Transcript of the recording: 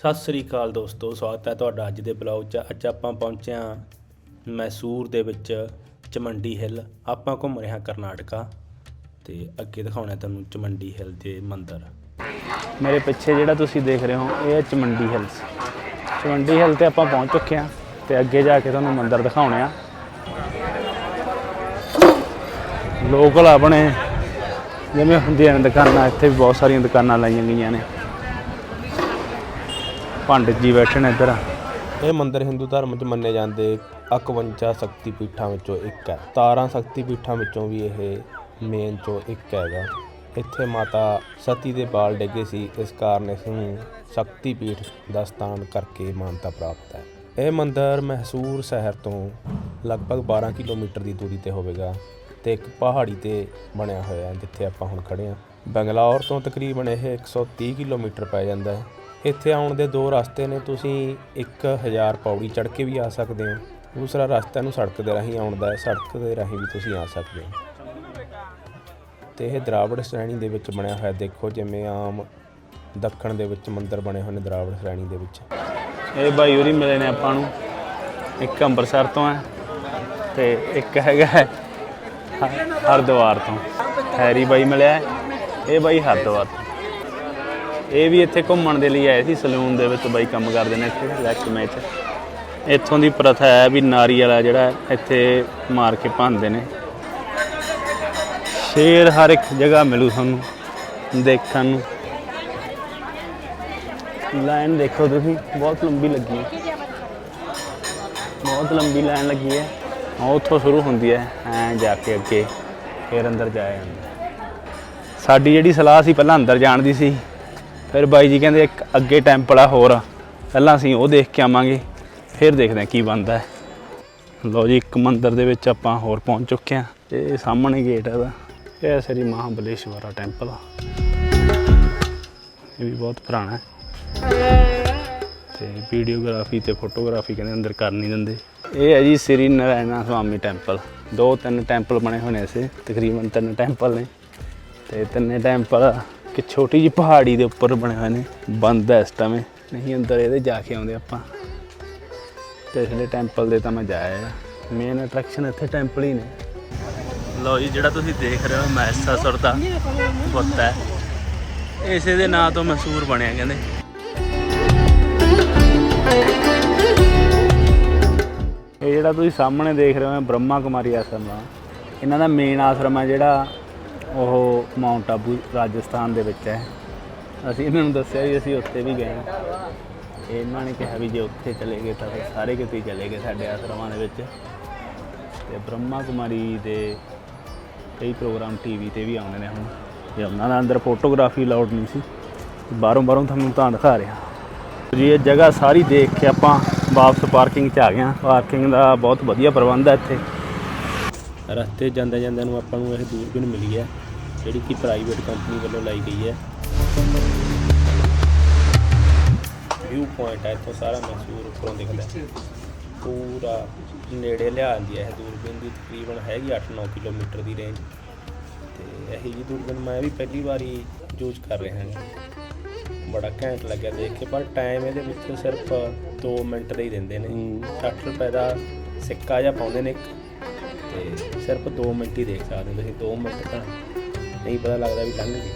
ਸਤਿ ਸ੍ਰੀ ਅਕਾਲ ਦੋਸਤੋ, ਸਵਾਗਤ ਹੈ ਤੁਹਾਡਾ ਅੱਜ ਦੇ ਬਲੌਗ 'ਚ। ਅੱਜ ਆਪਾਂ ਪਹੁੰਚੇ ਹਾਂ ਮੈਸੂਰ ਦੇ ਵਿੱਚ ਚਮੰਡੀ ਹਿੱਲ। ਆਪਾਂ ਘੁੰਮ ਰਹੇ ਹਾਂ ਕਰਨਾਟਕਾ ਤੇ ਅੱਗੇ ਦਿਖਾਉਣਾ ਤੁਹਾਨੂੰ ਚਮੰਡੀ ਹਿੱਲ ਦੇ ਮੰਦਿਰ। ਮੇਰੇ ਪਿੱਛੇ ਜਿਹੜਾ ਤੁਸੀਂ ਦੇਖ ਰਹੇ ਹੋ, ਇਹ ਹੈ ਚਮੰਡੀ ਹਿਲਸ ਚਮੰਡੀ ਹਿਲ ਤੇ ਆਪਾਂ ਪਹੁੰਚ ਚੁੱਕੇ ਹਾਂ ਤੇ ਅੱਗੇ ਜਾ ਕੇ ਤੁਹਾਨੂੰ ਮੰਦਿਰ ਦਿਖਾਉਣੇ ਆ ਲੋਕਲ ਆਪਣੇ ਜਿਵੇਂ ਹੁੰਦੀਆਂ ਨੇ ਦੁਕਾਨਾਂ, ਇੱਥੇ ਵੀ ਬਹੁਤ ਸਾਰੀਆਂ ਦੁਕਾਨਾਂ ਲਾਈਆਂ ਗਈਆਂ ਨੇ। ਪੰਡਿਤ ਜੀ ਬੈਠੇ ਨੇ ਇੱਧਰ। ਇਹ ਮੰਦਿਰ ਹਿੰਦੂ ਧਰਮ 'ਚ ਮੰਨੇ ਜਾਂਦੇ 51 ਸ਼ਕਤੀ ਪੀਠਾਂ ਵਿੱਚੋਂ ਇੱਕ ਹੈ। 17 ਸ਼ਕਤੀ ਪੀਠਾਂ ਵਿੱਚੋਂ ਵੀ ਇਹ ਮੇਨ ਚੋਂ ਇੱਕ ਹੈਗਾ। ਇੱਥੇ ਮਾਤਾ ਸਤੀ ਦੇ ਬਾਲ ਡਿੱਗੇ ਸੀ, ਇਸ ਕਾਰਨ ਇਸ ਨੂੰ ਸ਼ਕਤੀ ਪੀਠ ਦਾ ਸਥਾਨ ਕਰਕੇ ਮਾਨਤਾ ਪ੍ਰਾਪਤ ਹੈ। ਇਹ ਮੰਦਿਰ ਮਹਿਸੂਰ ਸ਼ਹਿਰ ਤੋਂ ਲਗਭਗ 12 ਕਿਲੋਮੀਟਰ ਦੀ ਦੂਰੀ ਤੇ ਹੋਵੇਗਾ ਤੇ ਇੱਕ ਪਹਾੜੀ ਤੇ ਬਣਿਆ ਹੋਇਆ ਹੈ, ਜਿੱਥੇ ਆਪਾਂ ਹੁਣ ਖੜੇ ਹਾਂ। ਬੰਗਲੌਰ ਤੋਂ ਤਕਰੀਬਨ ਇਹ 130 ਕਿਲੋਮੀਟਰ ਪੈ ਜਾਂਦਾ ਹੈ। ਇੱਥੇ ਆਉਣ ਦੇ ਦੋ ਰਸਤੇ ਨੇ, ਤੁਸੀਂ 1000 ਪੌੜੀ ਚੜ੍ਹ ਕੇ ਵੀ ਆ ਸਕਦੇ ਹੋ। ਦੂਸਰਾ ਰਸਤਾ ਨੂੰ ਸੜਕ ਦੇ ਰਾਹੀਂ ਆਉਣ ਦਾ ਹੈ, ਸੜਕ ਦੇ ਰਾਹੀਂ ਵੀ ਤੁਸੀਂ ਆ ਸਕਦੇ ਹੋ। ਤੇ ਇਹ ਦਰਾਵੜ ਸ਼੍ਰੇਣੀ ਦੇ ਵਿੱਚ ਬਣਿਆ ਹੋਇਆ, ਦੇਖੋ ਜਿਵੇਂ ਆਮ ਦੱਖਣ ਦੇ ਵਿੱਚ ਮੰਦਿਰ ਬਣੇ ਹੋਏ ਨੇ ਦਰਾਵੜ ਸ਼੍ਰੇਣੀ ਦੇ ਵਿੱਚ। ਇਹ ਬਾਈ ਉਰੀ ਮਿਲੇ ਨੇ ਆਪਾਂ ਨੂੰ। ਇੱਕ ਅੰਮ੍ਰਿਤਸਰ ਤੋਂ ਹੈ ਤੇ ਇੱਕ ਹੈਗਾ ਹੈ ਹਰਿਦੁਆਰ ਤੋਂ। ਹੈਰੀ ਬਾਈ ਮਿਲਿਆ ਇਹ ਬਾਈ ਹਰਿਦੁਆਰ ਤੋਂ। ਇਹ ਵੀ ਇੱਥੇ ਘੁੰਮਣ ਦੇ ਲਈ ਆਏ ਸੀ, ਸਲੂਨ ਦੇ ਵਿੱਚ ਬਾਈ ਕੰਮ ਕਰਦੇ ਨੇ ਇੱਥੇ ਲਹਿਕਮੇ 'ਚ ਇੱਥੋਂ। ਦੀ ਪ੍ਰਥਾ ਹੈ ਵੀ ਨਾਰੀਅਲ ਆ ਜਿਹੜਾ ਇੱਥੇ ਮਾਰ ਕੇ ਭਾਂਦੇ ਨੇ। ਸ਼ੇਰ ਹਰ ਇੱਕ ਜਗ੍ਹਾ ਮਿਲੂ ਤੁਹਾਨੂੰ ਦੇਖਣ ਨੂੰ। ਲਾਈਨ ਦੇਖੋ ਤੁਸੀਂ, ਬਹੁਤ ਲੰਬੀ ਲੱਗੀ ਹੈ। ਬਹੁਤ ਲੰਬੀ ਲਾਈਨ ਲੱਗੀ ਹੈ। ਉਹ ਉੱਥੋਂ ਸ਼ੁਰੂ ਹੁੰਦੀ ਹੈ, ਐ ਜਾ ਕੇ ਅੱਗੇ, ਫਿਰ ਅੰਦਰ ਜਾਇਆ ਜਾਂਦਾ। ਸਾਡੀ ਜਿਹੜੀ ਸਲਾਹ ਸੀ, ਪਹਿਲਾਂ ਅੰਦਰ ਜਾਣ ਦੀ ਸੀ। ਫਿਰ ਬਾਈ ਜੀ ਕਹਿੰਦੇ ਇੱਕ ਅੱਗੇ ਟੈਂਪਲ ਆ ਹੋਰ। ਪਹਿਲਾਂ ਅਸੀਂ ਉਹ ਦੇਖ ਕੇ ਆਵਾਂਗੇ, ਫਿਰ ਦੇਖਦੇ ਹਾਂ ਕੀ ਬਣਦਾ ਹੈ। ਲਓ ਜੀ, ਇੱਕ ਮੰਦਿਰ ਦੇ ਵਿੱਚ ਆਪਾਂ ਹੋਰ ਪਹੁੰਚ ਚੁੱਕੇ ਹਾਂ। ਇਹ ਸਾਹਮਣੇ ਗੇਟ ਹੈ ਦਾ ਇਹ ਹੈ ਸ੍ਰੀ ਮਹਾਬਲੇਸ਼ਵਰਾ ਟੈਂਪਲ ਇਹ ਵੀ ਬਹੁਤ ਪੁਰਾਣਾ ਹੈ। ਤੇ ਵੀਡੀਓਗ੍ਰਾਫੀ ਤੇ ਫੋਟੋਗ੍ਰਾਫੀ ਕਹਿੰਦੇ ਅੰਦਰ ਕਰ ਨਹੀਂ ਦਿੰਦੇ। ਇਹ ਹੈ ਜੀ ਸ੍ਰੀ ਨਾਰਾਇਣਾ ਸਵਾਮੀ ਟੈਂਪਲ ਦੋ ਤਿੰਨ ਟੈਂਪਲ ਬਣੇ ਹੋਏ ਸੀ, ਤਕਰੀਬਨ ਤਿੰਨ ਟੈਂਪਲ ਨੇ। ਤੇ ਤਿੰਨੇ ਟੈਂਪਲ ਕਿ ਛੋਟੀ ਜਿਹੀ ਪਹਾੜੀ ਦੇ ਉੱਪਰ ਬਣੇ ਹੋਏ ਨੇ, ਬੰਦ ਹੈ ਇਸ ਟਾਈਮ ਨਹੀਂ, ਅੰਦਰ ਇਹਦੇ ਜਾ ਕੇ ਆਉਂਦੇ ਆਪਾਂ। ਪਿਛਲੇ ਟੈਂਪਲ ਦੇ ਤਾਂ ਮੈਂ ਜਾਇਆ ਮੇਨ ਅਟਰੈਕਸ਼ਨ ਇੱਥੇ ਟੈਂਪਲ ਹੀ ਨੇ। ਲੋ ਜੀ, ਜਿਹੜਾ ਤੁਸੀਂ ਦੇਖ ਰਹੇ ਹੋ ਮਹਿਸਾਸੁਰ ਦਾ ਬੁੱਤ ਹੈ। ਇਸੇ ਦੇ ਨਾਂ ਤੋਂ ਮਸ਼ਹੂਰ ਬਣਿਆ, ਕਹਿੰਦੇ। ਇਹ ਜਿਹੜਾ ਤੁਸੀਂ ਸਾਹਮਣੇ ਦੇਖ ਰਹੇ ਹੋ ਬ੍ਰਹਮਾ ਕੁਮਾਰੀ ਆਸ਼ਰਮ ਆ। ਇਹਨਾਂ ਦਾ ਮੇਨ ਆਸ਼ਰਮ ਆ ਜਿਹੜਾ ਉਹ ਮਾਊਂਟ ਆਬੂ ਰਾਜਸਥਾਨ ਦੇ ਵਿੱਚ ਹੈ। ਅਸੀਂ ਇਹਨਾਂ ਨੂੰ ਦੱਸਿਆ ਵੀ ਅਸੀਂ ਉੱਥੇ ਵੀ ਗਏ ਹਾਂ। ਇਹਨਾਂ ਨੇ ਕਿਹਾ ਵੀ ਜੇ ਉੱਥੇ ਚਲੇ ਗਏ ਤਾਂ ਫਿਰ ਸਾਰੇ ਕਿਤੇ ਹੀ ਚਲੇ ਗਏ ਸਾਡੇ ਆਸ਼ਰਮਾਂ ਦੇ ਵਿੱਚ। ਤੇ ਬ੍ਰਹਮਾ ਕੁਮਾਰੀ ਦੇ ਕਈ ਪ੍ਰੋਗਰਾਮ ਟੀਵੀ ਤੇ ਵੀ ਆਉਂਦੇ ਨੇ ਹੁਣ। ਤੇ ਉਹਨਾਂ ਦਾ ਅੰਦਰ ਫੋਟੋਗ੍ਰਾਫੀ ਅਲਾਉਡ ਨਹੀਂ ਸੀ। ਬਾਹਰੋਂ ਬਾਹਰੋਂ ਤੁਹਾਨੂੰ ਤਾਂ ਦਿਖਾ ਰਿਹਾ। ਜੀ, ਇਹ ਜਗ੍ਹਾ ਸਾਰੀ ਦੇਖ ਕੇ ਆਪਾਂ ਵਾਪਸ ਪਾਰਕਿੰਗ 'ਚ ਆ ਗਏ ਹਾਂ। ਪਾਰਕਿੰਗ ਦਾ ਬਹੁਤ ਵਧੀਆ ਪ੍ਰਬੰਧ ਹੈ ਇੱਥੇ। ਰਸਤੇ ਜਾਂਦੇ ਜਾਂਦੇ ਨੂੰ ਆਪਾਂ ਨੂੰ ਇਹ ਦੂਰਬੀਨ ਮਿਲੀ ਹੈ ਜਿਹੜੀ ਕਿ ਪ੍ਰਾਈਵੇਟ ਕੰਪਨੀ ਵੱਲੋਂ ਲਾਈ ਗਈ ਹੈ। ਵਿਊ ਪੁਆਇੰਟ ਹੈ ਇੱਥੋਂ ਸਾਰਾ ਮੈਸੂਰ ਉੱਪਰੋਂ ਦਿਖਦਾ ਹੈ। ਪੂਰਾ ਨੇੜੇ ਲਿਆ ਆਂਦੀ ਹੈ ਇਹ ਦੂਰਬੀਨ ਦੀ ਤਕਰੀਬਨ ਹੈਗੀ 8-9 ਕਿਲੋਮੀਟਰ ਦੀ ਰੇਂਜ ਤੇ ਇਹੀ ਜੀ ਦੂਰਬੀਨ ਮੈਂ ਵੀ ਪਹਿਲੀ ਵਾਰੀ ਯੂਜ਼ ਕਰ ਰਿਹਾ ਹਾਂ। ਬੜਾ ਘੈਂਟ ਲੱਗਿਆ ਦੇਖ ਕੇ ਪਰ ਟਾਈਮ ਇਹਦੇ ਵਿੱਚ ਸਿਰਫ 2 ਮਿੰਟ ਦਾ ਹੀ ਦਿੰਦੇ ਨੇ। 60 ਰੁਪਏ ਦਾ ਸਿੱਕਾ ਜਿਹਾ ਪਾਉਂਦੇ ਨੇ ਇੱਕ। ਤੇ ਸਿਰਫ 2 ਮਿੰਟ ਹੀ ਦੇਖ ਸਕਦੇ ਹੋ ਤੁਸੀਂ 2 ਮਿੰਟ ਤਾਂ ਨਹੀਂ ਪਤਾ ਲੱਗਦਾ ਵੀ ਲੰਘ ਗਏ